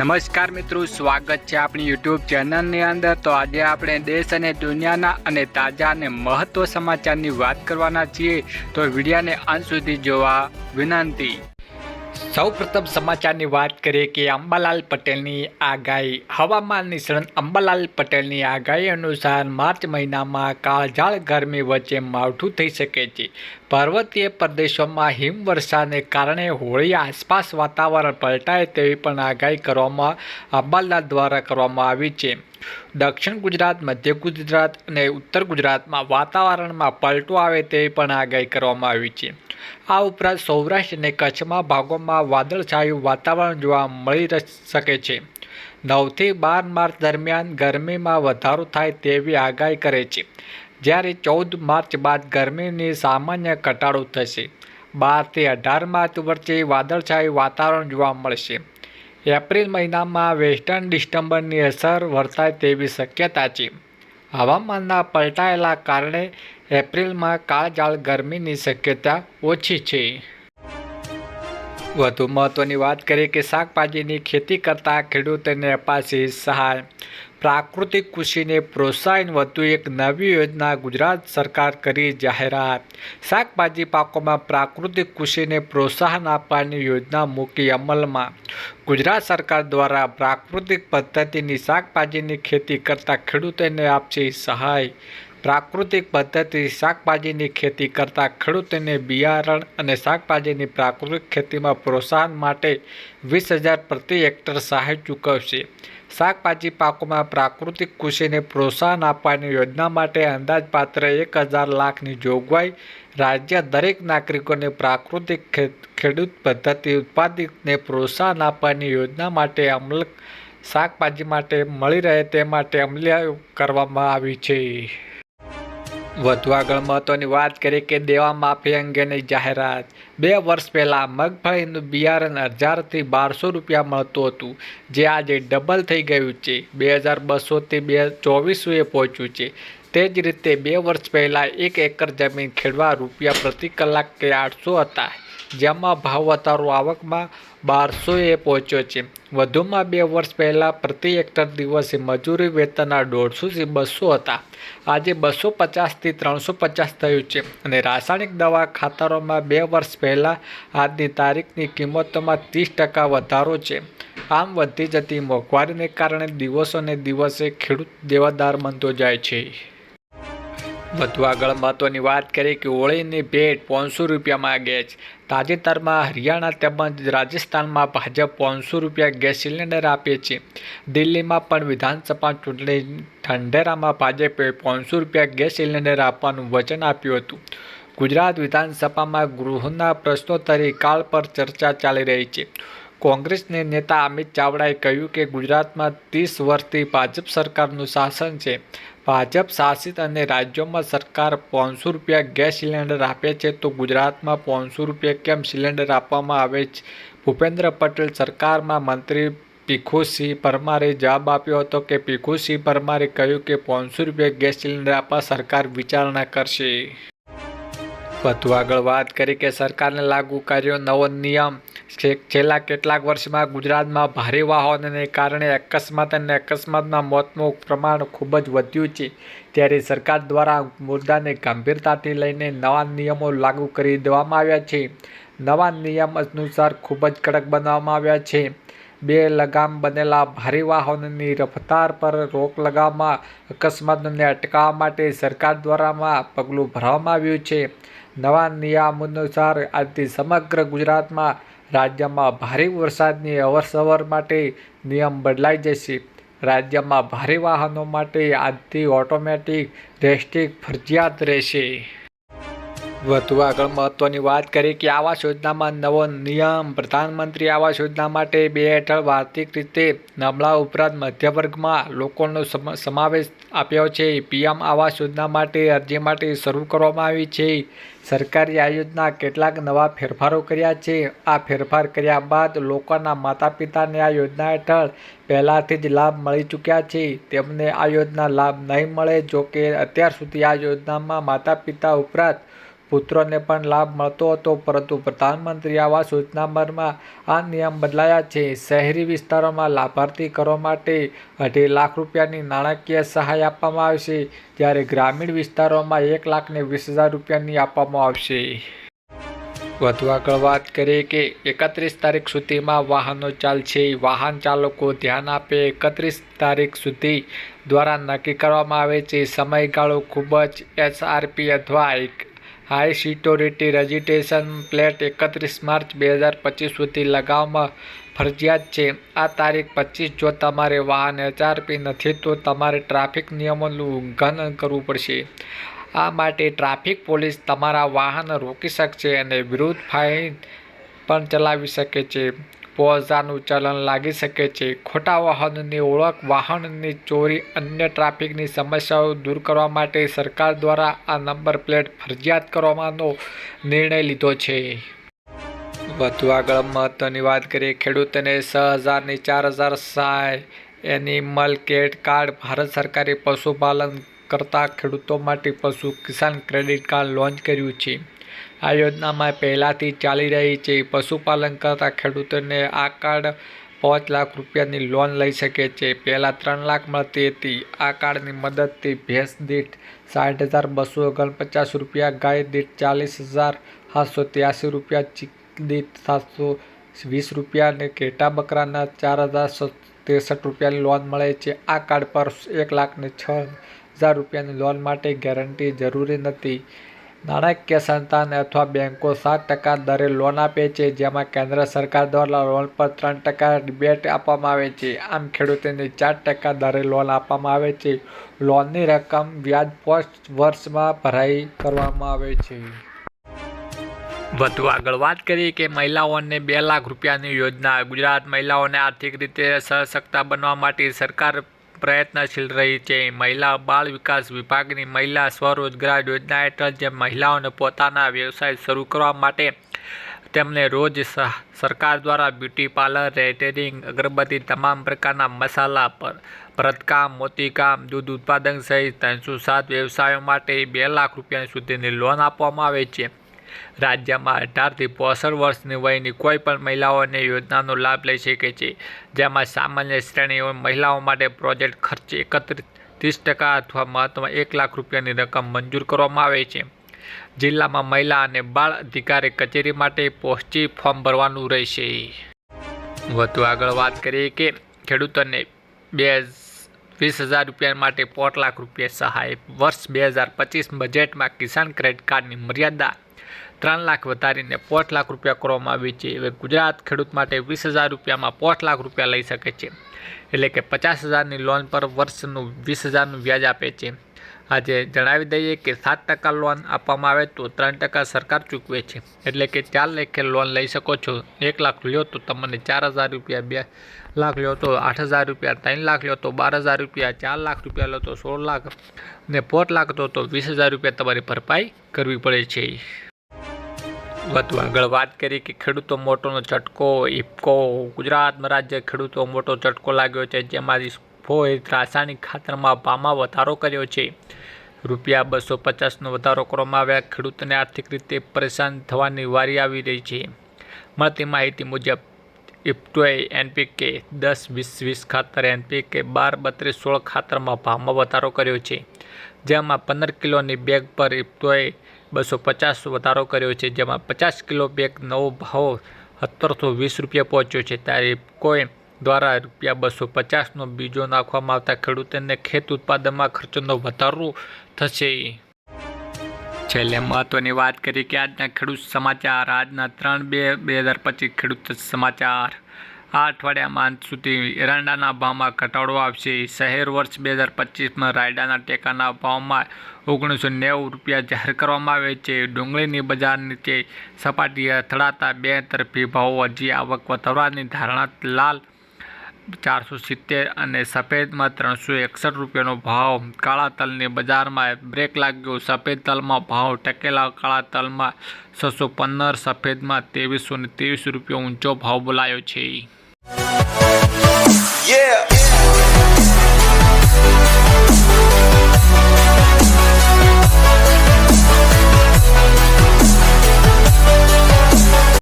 નમસ્કાર મિત્રો, સ્વાગત છે આપણી યુટ્યુબ ચેનલની અંદર. તો આજે આપણે દેશ અને દુનિયાના અને તાજા અને મહત્વ સમાચારની વાત કરવાના છીએ. તો વિડીયાને અંત સુધી જોવા વિનંતી. સૌ પ્રથમ સમાચારની વાત કરીએ કે અંબાલાલ પટેલની આગાહી. હવામાન નિષ્ણાત અંબાલાલ પટેલની આગાહી અનુસાર માર્ચ મહિનામાં કાળઝાળ ગરમી વચ્ચે માવઠું થઈ શકે છે. પર્વતીય પ્રદેશોમાં હિમવર્ષાને કારણે હોળી આસપાસ વાતાવરણ પલટાય તેવી પણ આગાહી કરવામાં, અંબાલાલ દ્વારા કરવામાં આવી છે. દક્ષિણ ગુજરાત, મધ્ય ગુજરાત અને ઉત્તર ગુજરાતમાં વાતાવરણમાં પલટો આવે તેવી પણ આગાહી કરવામાં આવી છે. આ ઉપરાંત સૌરાષ્ટ્ર અને કચ્છમાં ભાગોમાં વાદળછાયું વાતાવરણ જોવા મળી શકે છે. નવથી બાર માર્ચ દરમિયાન ગરમીમાં વધારો થાય તેવી આગાહી કરે છે. જ્યારે ચૌદ માર્ચ બાદ ગરમીની સામાન્ય ઘટાડો થશે બારથી અઢાર માર્ચ વચ્ચે વાદળછાયું વાતાવરણ જોવા મળશે. એપ્રિલ મહિનામાં વેસ્ટર્ન ડિસ્ટર્બન્સની અસર વર્તાય તેવી શક્યતા છે. હવામાનના પલટાયેલા કારણે એપ્રિલમાં કાળજાળ ગરમીની શક્યતા ઓછી છે. વધુ મહત્વની વાત કરીએ કે શાકભાજીની ખેતી કરતા ખેડૂતોને અપાશે સહાય. પ્રાકૃતિક કૃષિને પ્રોત્સાહન વધુ એક નવી યોજના ગુજરાત સરકાર કરી જાહેરાત. શાકભાજી પાકોમાં પ્રાકૃતિક કૃષિને પ્રોત્સાહન આપવાની યોજના મૂકી અમલમાં. ગુજરાત સરકાર દ્વારા પ્રાકૃતિક પદ્ધતિની શાકભાજીની ખેતી કરતા ખેડૂતોને આપશે સહાય. પ્રાકૃતિક પદ્ધતિ શાકભાજીની ખેતી કરતા ખેડૂતોને બિયારણ અને શાકભાજીની પ્રાકૃતિક ખેતીમાં પ્રોત્સાહન માટે વીસ હજાર પ્રતિ હેક્ટર સહાય ચૂકવશે. શાકભાજી પાકોમાં પ્રાકૃતિક કૃષિને પ્રોત્સાહન આપવાની યોજના માટે અંદાજપાત્ર એક હજાર લાખની જોગવાઈ રાજ્ય દરેક નાગરિકોને પ્રાકૃતિક ખેડૂત પદ્ધતિ ઉત્પાદિતને પ્રોત્સાહન આપવાની યોજના માટે અમલ, શાકભાજી માટે મળી રહે તે માટે અમલ કરવામાં આવી છે. વધુ આગળ મહત્વની વાત કરીએ કે દેવા માફી અંગેની જાહેરાત. બે વર્ષ પહેલાં મગફળીનું બિયારણ હજારથી બારસો રૂપિયા મળતું હતું, જે આજે ડબલ થઈ ગયું છે. બે હજાર બસોથી બે ચોવીસોએ પહોંચ્યું છે. તે જ રીતે બે વર્ષ પહેલાં એક એકર જમીન ખેડવા રૂપિયા પ્રતિ કલાક કે આઠસો હતા. જેમાં ભાવ વધારો આવકમાં બારસોએ પહોંચ્યો છે. વધુમાં બે વર્ષ પહેલાં પ્રતિ હેક્ટર દિવસે મજૂરી વેતનના દોઢસોથી બસો હતા. આજે બસો પચાસથી ત્રણસો પચાસ થયું છે અને રાસાયણિક દવા ખાતરોમાં બે વર્ષ પહેલાં આજની તારીખની કિંમતોમાં ત્રીસ ટકા વધારો છે. આમ વધતી જતી મોંઘવારીને કારણે દિવસોને દિવસે ખેડૂત દેવાદાર બનતો જાય છે. વધુ આગળ મહત્વની વાત કરીએ કે હોળીની ભેટ પાંચસો રૂપિયામાં ગેસ તાજેતરમાં હરિયાણા તેમજ રાજસ્થાનમાં ભાજપ પાંચસો રૂપિયા ગેસ સિલિન્ડર આપે છે. દિલ્હીમાં પણ વિધાનસભા ચૂંટણી ઠંડેરામાં ભાજપે પાંચસો રૂપિયા ગેસ સિલિન્ડર આપવાનું વચન આપ્યું હતું. ગુજરાત વિધાનસભામાં ગૃહના પ્રશ્નોત્તરી કાળ પર ચર્ચા ચાલી રહી છે. કોંગ્રેસના નેતા અમિત ચાવડાએ કહ્યું કે ગુજરાતમાં ત્રીસ વર્ષથી ભાજપ સરકારનું શાસન છે. ભાજપ શાસિત અને રાજ્યોમાં સરકાર પાંચસો રૂપિયા ગેસ સિલિન્ડર આપે છે, તો ગુજરાતમાં પાંચસો રૂપિયા કેમ સિલિન્ડર આપવામાં આવે છે? ભૂપેન્દ્ર પટેલ સરકારમાં મંત્રી ભીખુસિંહ પરમારે જવાબ આપ્યો હતો કે ભીખુસિંહ પરમારે કહ્યું કે પાંચસો રૂપિયા ગેસ સિલિન્ડર આપવા સરકાર વિચારણા કરશે. વધુ આગળ વાત કરી કે સરકારને લાગુ કર્યો નવો નિયમ. છેલ્લા કેટલાક વર્ષમાં ગુજરાતમાં ભારે વાહનોને કારણે અકસ્માત અને અકસ્માતના મોતનું પ્રમાણ ખૂબ જ વધ્યું છે. ત્યારે સરકાર દ્વારા મુદ્દાને ગંભીરતાથી લઈને નવા નિયમો લાગુ કરી દેવામાં આવ્યા છે. નવા નિયમ અનુસાર ખૂબ જ કડક બનાવવામાં આવ્યા છે. બે લગામ બનેલા ભારે વાહનોની રફતાર પર રોક લગાવવામાં અકસ્માતોને અટકાવવા માટે સરકાર દ્વારામાં પગલું ભરવામાં આવ્યું છે. નવા નિયમ અનુસાર આજથી સમગ્ર ગુજરાતમાં રાજ્યમાં ભારે વરસાદની અવરસવર માટે નિયમ બદલાઈ જશે. રાજ્યમાં ભારે વાહનો માટે આજથી ઓટોમેટિક રેસ્ટ્રિક ફરજિયાત રહેશે. વધુ આગળ મહત્વની વાત કરીએ કે આવાસ યોજનામાં નવો નિયમ, પ્રધાનમંત્રી આવાસ યોજના માટે બે હેઠળ વાર્ષિક રીતે નબળા ઉપરાંત મધ્ય વર્ગમાં લોકોનો સમ- સમાવેશ આપ્યો છે. પીએમ આવાસ યોજના માટે અરજી માટે શરૂ કરવામાં આવી છે. સરકારે આ યોજના કેટલાક નવા ફેરફારો કર્યા છે. આ ફેરફાર કર્યા બાદ લોકોના માતા પિતાને આ યોજના હેઠળ પહેલાંથી જ લાભ મળી ચૂક્યા છે. તેમને આ યોજના લાભ નહીં મળે જો કે અત્યાર સુધી આ યોજનામાં માતા પિતા ઉપરાંત પુત્રોને પણ લાભ મળતો હતો, પરંતુ પ્રધાનમંત્રી આવાસ યોજનામાં આ નિયમ બદલાયા છે. શહેરી વિસ્તારોમાં લાભાર્થી કરવા માટે અઢી લાખ રૂપિયાની નાણાકીય સહાય આપવામાં આવશે, જ્યારે ગ્રામીણ વિસ્તારોમાં એક લાખને વીસ હજાર રૂપિયાની આપવામાં આવશે. વધુ આગળ વાત કરીએ કે એકત્રીસ તારીખ સુધીમાં વાહનો ચાલશે. વાહન ચાલકો ધ્યાન આપે એકત્રીસ તારીખ સુધી દ્વારા નક્કી કરવામાં આવે છે. સમયગાળો ખૂબ જ એસઆરપી અથવા હાઈ સિક્યોરિટી રજિસ્ટ્રેશન પ્લેટ એકત્રીસ માર્ચ બે હજાર પચીસ સુધી લગાવવામાં ફરજિયાત છે. આ તારીખ પચીસ જો તમારે વાહન એચઆરપી નથી, તો તમારે ટ્રાફિક નિયમોનું ઉલ્લંઘન કરવું પડશે. આ માટે ટ્રાફિક પોલીસ તમારા વાહન રોકી શકશે અને વિરુદ્ધ ફાઇન પણ ચલાવી શકે છે. પોઝાનું ચલન લાગી શકે છે. ખોટા વાહનની ઓળખ, વાહનની ચોરી, અન્ય ટ્રાફિકની સમસ્યાઓ દૂર કરવા માટે સરકાર દ્વારા આ નંબર પ્લેટ ફરજિયાત કરવાનો નિર્ણય લીધો છે. વધુ આગળ મહત્ત્વની વાત કરીએ, ખેડૂતોને છ હજારની ચાર હજાર સહાય એનિમલ કેટ કાર્ડ ભારત સરકારે પશુપાલન કરતા ખેડૂતો માટે પશુ કિસાન ક્રેડિટ કાર્ડ લોન્ચ કર્યું છે. આ યોજનામાં પહેલાંથી ચાલી રહી છે. પશુપાલન કરતા ખેડૂતોને આ કાર્ડ પાંચ લાખ રૂપિયાની લોન લઈ શકે છે. પહેલાં ત્રણ લાખ મળતી હતી. આ કાર્ડની મદદથી ભેંસ દીઠ સાઠ હજાર બસો ઓગણપચાસ રૂપિયા, ગાય દીઠ ચાલીસ હજાર સાતસો ત્યાસી રૂપિયા, ચીક દીઠ સાતસો વીસ રૂપિયા અને ઘેટા બકરાના ચાર હજાર ત્રેસઠ રૂપિયાની લોન મળે છે. આ કાર્ડ પર એક લાખને છ હજાર રૂપિયાની લોન માટે ગેરંટી જરૂરી નથી. નાણાકીય સંસ્થાન અથવા બેંકો સાત ટકા દરે લોન આપે છે, જેમાં કેન્દ્ર સરકાર દ્વારા લોન પર ત્રણ ટકા રિબેટ આપવામાં આવે છે. આમ, ખેડૂતોને ચાર ટકા દરે લોન આપવામાં આવે છે. લોનની રકમ વ્યાજ પોસ્ટ વર્ષમાં ભરાઈ કરવામાં આવે છે. વધુ આગળ વાત કરીએ કે મહિલાઓને બે લાખ રૂપિયાની યોજના. ગુજરાત મહિલાઓને આર્થિક રીતે સશક્ત બનવા માટે સરકાર પ્રયત્નશીલ રહી છે. મહિલા બાળ વિકાસ વિભાગની મહિલા સ્વરોજગાર યોજના હેઠળ જે મહિલાઓને પોતાના વ્યવસાય શરૂ કરવા માટે તેમને રોજ સરકાર દ્વારા બ્યુટી પાર્લર રેટેરિંગ અગરબત્તી તમામ પ્રકારના મસાલા પર, ભરતકામ, મોતીકામ, દૂધ ઉત્પાદન સહિત ત્રણસો સાત વ્યવસાયો માટે બે લાખ રૂપિયા સુધીની લોન આપવામાં આવે છે. રાજ્યમાં અઢારથી પોસઠ વર્ષની વયની કોઈ પણ મહિલાઓને યોજનાનો લાભ લઈ શકે છે. જેમાં સામાન્ય શ્રેણીઓ મહિલાઓ માટે પ્રોજેક્ટ ખર્ચ એકત્રીસ ત્રીસ ટકા અથવા મહત્તમ એક લાખ રૂપિયાની રકમ મંજૂર કરવામાં આવે છે. જિલ્લામાં મહિલા અને બાળ અધિકારી કચેરી માટે પહોંચી ફોર્મ ભરવાનું રહેશે. વધુ આગળ વાત કરીએ કે ખેડૂતોને બે વીસ હજાર રૂપિયા માટે પોઢ લાખ રૂપિયા સહાય. વર્ષ બે હજાર પચીસ બજેટમાં કિસાન ક્રેડિટ કાર્ડની મર્યાદા ત્રણ લાખ વધારીને પોઠ લાખ રૂપિયા કરવામાં આવી છે. હવે ગુજરાત ખેડૂત માટે વીસ હજાર રૂપિયામાં પોઠ લાખ રૂપિયા લઈ શકે છે. એટલે કે પચાસ હજારની લોન પર વર્ષનું વીસ હજારનું વ્યાજ આપે છે. આજે જણાવી દઈએ કે સાત ટકા લોન આપવામાં આવે તો ત્રણ ટકા સરકાર ચૂકવે છે. એટલે કે ચાર લેખે લોન લઈ શકો છો. એક લાખ લ્યો તો તમને ચાર હજાર રૂપિયા, બે લાખ લ્યો તો આઠ હજાર રૂપિયા, ત્રણ લાખ લ્યો તો બાર હજાર રૂપિયા, ચાર લાખ રૂપિયા લો તો સોળ લાખ ને પોત લાખ તો વીસ હજાર રૂપિયા તમારી ભરપાઈ કરવી પડે છે. વધુ આગળ વાત કરીએ કે ખેડૂતો મોટોનો ઝટકો ઇફકો ગુજરાતમાં રાજ્ય ખેડૂતો મોટો ઝટકો લાગ્યો છે જેમાં ઇફકોએ રાસાયણિક ખાતરમાં ભાવમાં વધારો કર્યો છે. રૂપિયા બસો પચાસનો વધારો કરવામાં આવ્યા. ખેડૂતોને આર્થિક રીતે પરેશાન થવાની વારી આવી રહી છે. મળતી માહિતી મુજબ ઇફ્ટોએ એનપીકે દસ વીસ વીસ ખાતર, એનપીકે બાર બત્રીસ સોળ ખાતરમાં ભાવમાં વધારો કર્યો છે. જેમાં પંદર કિલોની બેગ પર ઇફ્ટોએ બસો પચાસ વધારો કર્યો છે, જેમાં પચાસ કિલો બેગ નવો ભાવ સત્તરસો વીસ રૂપિયા પહોંચ્યો છે. ત્યારે કોઈ દ્વારા રૂપિયા બસો પચાસનો બીજો નાખવામાં આવતા ખેડૂતોને ખેત ઉત્પાદનમાં ખર્ચનો વધારો થશે. છેલ્લે મહત્વની વાત કરી કે આજના ખેડૂત સમાચાર. આજના ત્રણ બે બે હજાર પચીસ ખેડૂત સમાચાર. આ અઠવાડિયામાં અંત સુધી એરંડાના ભાવમાં ઘટાડો આવશે. શહેર વર્ષ બે હજાર પચીસમાં રાયડાના ટેકાના ભાવમાં ઓગણીસો નેવું રૂપિયા જાહેર કરવામાં આવે છે. ડુંગળીની બજાર નીચે સપાટી અથડાતા બે તરફી ભાવો. હજી આવક વધારવાની ધારણા લાલ ચારસો સિત્તેર અને સફેદમાં ત્રણસો એકસઠ રૂપિયાનો ભાવ. કાળા તલની બજારમાં બ્રેક લાગ્યો. સફેદ તલમાં ભાવ ટકેલા. કાળા તલમાં છસો પંદર, સફેદમાં ત્રેવીસો ને ત્રેવીસ રૂપિયા ઊંચો ભાવ બોલાયો છે. Yeah.